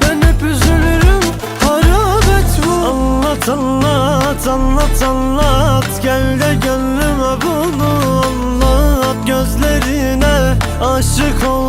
Ben hep üzülürüm. Harap et bu. Anlat anlat anlat anlat. Gel de gönlüme bunu anlat. Gözlerine aşık ya